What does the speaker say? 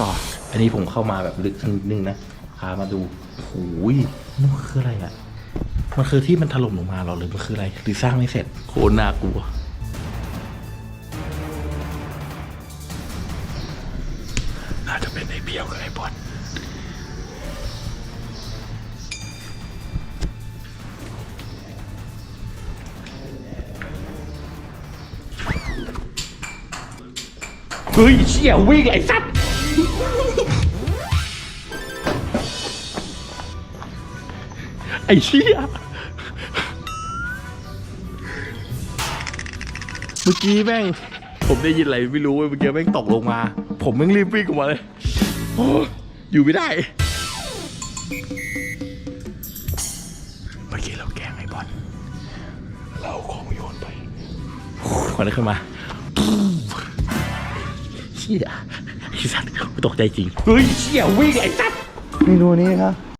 ต่อ อันนี้ผมเข้ามาแบบลึกนิดนึงนะพามาดูโอ้ยนี่มันคืออะไรอะ่ะ มันคือที่มันถล่มลงมาหรอหรือมันคืออะไร หรือสร้างไม่เสร็จ โคตรน่ากลัว น่าจะเป็นไอ้เพียวกับไอ้บอลเฮ้ยเชี่ยวิ่งไอ้สัตว์ ไอ้เชี่ยเมื่อกี้แม่ง ผมได้ยินอะไรไม่รู้เว้ยเมื่อกี้แม่งตกลงมา ผมแม่งรีบวิ่งออกมาเลยโอ้อยู่ไม่ได้ เมื่อกี้เราแกล้งไอ้บอล เราของโยนไปควันขึ้นมาเชี่ย ไอ้สัตว์กูตกใจจริง เฮ้ยเชี่ยวิ่งไอ้สัตว์เมนูนี้ครับ